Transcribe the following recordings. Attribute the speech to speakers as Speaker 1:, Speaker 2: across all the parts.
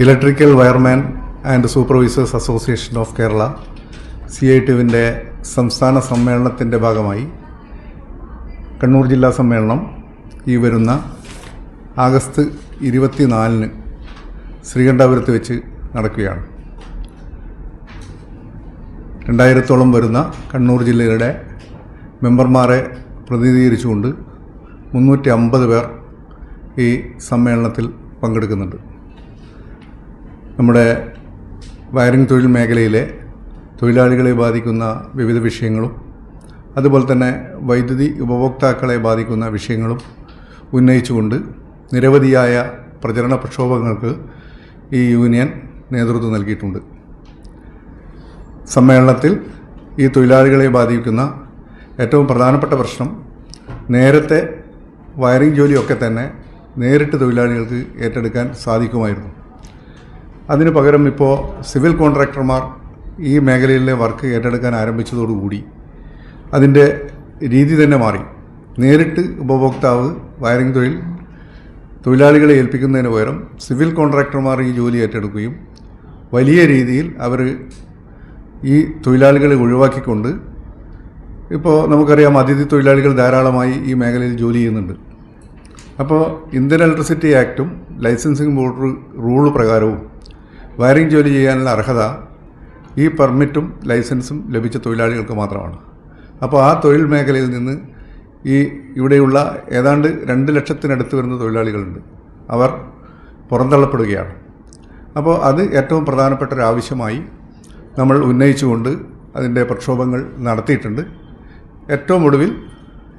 Speaker 1: Electrical wireman and supervisors association of Kerala C I ടിവിന്റെ സംസ്ഥാന സമ്മേളനത്തിന്റെ ഭാഗമായി കണ്ണൂർ ജില്ലാ സമ്മേളനം ഈ വരുന്ന ആഗസ്റ്റ് ഇരുപത്തിനാലിന് ശ്രീകണ്ഠാപുരത്ത് വെച്ച് നടക്കുകയാണ്. രണ്ടായിരത്തോളം വരുന്ന കണ്ണൂർ ജില്ലയുടെ മെമ്പർമാരെ പ്രതിനിധീകരിച്ചുകൊണ്ട് മുന്നൂറ്റി അമ്പത് പേർ ഈ സമ്മേളനത്തിൽ പങ്കെടുക്കുന്നുണ്ട്. നമ്മുടെ വയറിംഗ് തൊഴിൽ മേഖലയിലെ തൊഴിലാളികളെ ബാധിക്കുന്ന വിവിധ വിഷയങ്ങളും അതുപോലെ തന്നെ വൈദ്യുതി ഉപഭോക്താക്കളെ ബാധിക്കുന്ന വിഷയങ്ങളും ഉന്നയിച്ചുകൊണ്ട് നിരവധിയായ പ്രചരണ പ്രക്ഷോഭങ്ങൾക്ക് ഈ യൂണിയൻ നേതൃത്വം നൽകിയിട്ടുണ്ട്. സമ്മേളനത്തിൽ ഈ തൊഴിലാളികളെ ബാധിക്കുന്ന ഏറ്റവും പ്രധാനപ്പെട്ട പ്രശ്നം നേരത്തെ വയറിംഗ് ജോലിയൊക്കെ തന്നെ നേരിട്ട് തൊഴിലാളികൾക്ക് ഏറ്റെടുക്കാൻ സാധിക്കുമായിരുന്നു. അതിന് പകരം ഇപ്പോൾ സിവിൽ കോൺട്രാക്ടർമാർ ഈ മേഖലയിലെ വർക്ക് ഏറ്റെടുക്കാൻ ആരംഭിച്ചതോടുകൂടി അതിന്റെ രീതി തന്നെ മാറി. നേരിട്ട് ഉപഭോക്താവ് വയറിംഗ് തൊഴിൽ തൊഴിലാളികളെ ഏൽപ്പിക്കുന്നതിന് പകരം സിവിൽ കോൺട്രാക്ടർമാർ ഈ ജോലി ഏറ്റെടുക്കുകയും വലിയ രീതിയിൽ അവർ ഈ തൊഴിലാളികളെ ഒഴിവാക്കിക്കൊണ്ട് ഇപ്പോൾ നമുക്കറിയാം അതിഥി തൊഴിലാളികൾ ധാരാളമായി ഈ മേഖലയിൽ ജോലി ചെയ്യുന്നുണ്ട്. അപ്പോൾ ഇന്ത്യൻ ഇലക്ട്രിസിറ്റി ആക്റ്റും ലൈസൻസിങ് ബോർഡ് റൂൾ പ്രകാരവും വയറിംഗ് ജോലി ചെയ്യാനുള്ള അർഹത ഈ പെർമിറ്റും ലൈസൻസും ലഭിച്ച തൊഴിലാളികൾക്ക് മാത്രമാണ്. അപ്പോൾ ആ തൊഴിൽ മേഖലയിൽ നിന്ന് ഈ ഇവിടെയുള്ള ഏതാണ്ട് രണ്ട് ലക്ഷത്തിനടുത്ത് വരുന്ന തൊഴിലാളികളുണ്ട്. അവർ പുറന്തള്ളപ്പെടുകയാണ്. അപ്പോൾ അത് ഏറ്റവും പ്രധാനപ്പെട്ട ഒരു ആവശ്യമായി നമ്മൾ ഉന്നയിച്ചുകൊണ്ട് അതിന്റെ പ്രക്ഷോഭങ്ങൾ നടത്തിയിട്ടുണ്ട്. ഏറ്റവും ഒടുവിൽ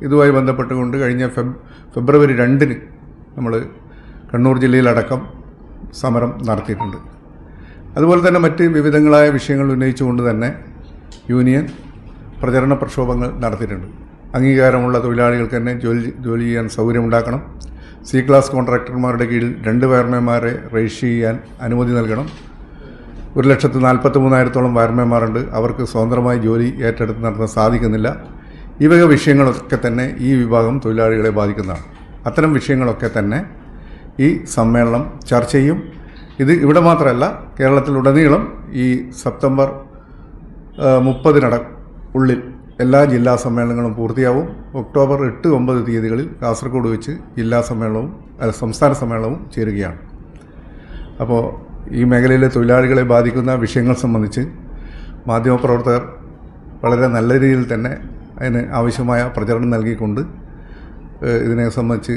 Speaker 1: ഇതുമായി ബന്ധപ്പെട്ടുകൊണ്ട് കഴിഞ്ഞ ഫെബ് ഫെബ്രുവരി രണ്ടിന് നമ്മൾ കണ്ണൂർ ജില്ലയിലടക്കം സമരം നടത്തിയിട്ടുണ്ട്. അതുപോലെ തന്നെ മറ്റ് വിവിധങ്ങളായ വിഷയങ്ങൾ ഉന്നയിച്ചുകൊണ്ട് തന്നെ യൂണിയൻ പ്രചരണ പ്രക്ഷോഭങ്ങൾ നടത്തിയിട്ടുണ്ട്. അംഗീകാരമുള്ള തൊഴിലാളികൾക്ക് തന്നെ ജോലി ജോലി ചെയ്യാൻ സൗകര്യമുണ്ടാക്കണം. സി ക്ലാസ് കോൺട്രാക്ടർമാരുടെ കീഴിൽ രണ്ട് വയർമേന്മാരെ രജിസ്റ്റർ ചെയ്യാൻ അനുമതി നൽകണം. ഒരു ലക്ഷത്തി നാൽപ്പത്തി മൂന്നായിരത്തോളം വയർമേന്മാരുണ്ട് അവർക്ക് സ്വതന്ത്രമായി ജോലി ഏറ്റെടുത്ത് നടത്താൻ സാധിക്കുന്നില്ല. ഈ വക വിഷയങ്ങളൊക്കെ തന്നെ ഈ വിഭാഗം തൊഴിലാളികളെ ബാധിക്കുന്നതാണ്. അത്തരം വിഷയങ്ങളൊക്കെ തന്നെ ഈ സമ്മേളനം ചർച്ച ചെയ്യും. ഇത് ഇവിടെ മാത്രമല്ല കേരളത്തിലുടനീളം ഈ സെപ്റ്റംബർ മുപ്പതിനട ഉള്ളിൽ എല്ലാ ജില്ലാ സമ്മേളനങ്ങളും പൂർത്തിയാവും. ഒക്ടോബർ എട്ട് ഒമ്പത് തീയതികളിൽ കാസർഗോഡ് വെച്ച് ജില്ലാ സമ്മേളനവും സംസ്ഥാന സമ്മേളനവും ചേരുകയാണ്. അപ്പോൾ ഈ മേഖലയിലെ തൊഴിലാളികളെ ബാധിക്കുന്ന വിഷയങ്ങൾ സംബന്ധിച്ച് മാധ്യമപ്രവർത്തകർ വളരെ നല്ല രീതിയിൽ തന്നെ അതിന് ആവശ്യമായ പ്രചരണം നൽകിക്കൊണ്ട് ഇതിനെ സംബന്ധിച്ച്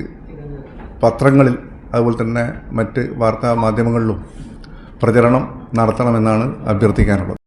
Speaker 1: പത്രങ്ങളിൽ അതുപോലെ തന്നെ മറ്റ് വാർത്താ മാധ്യമങ്ങളിലും പ്രചരണം നടത്തണമെന്നാണ് അഭ്യർത്ഥിക്കാനുള്ളത്.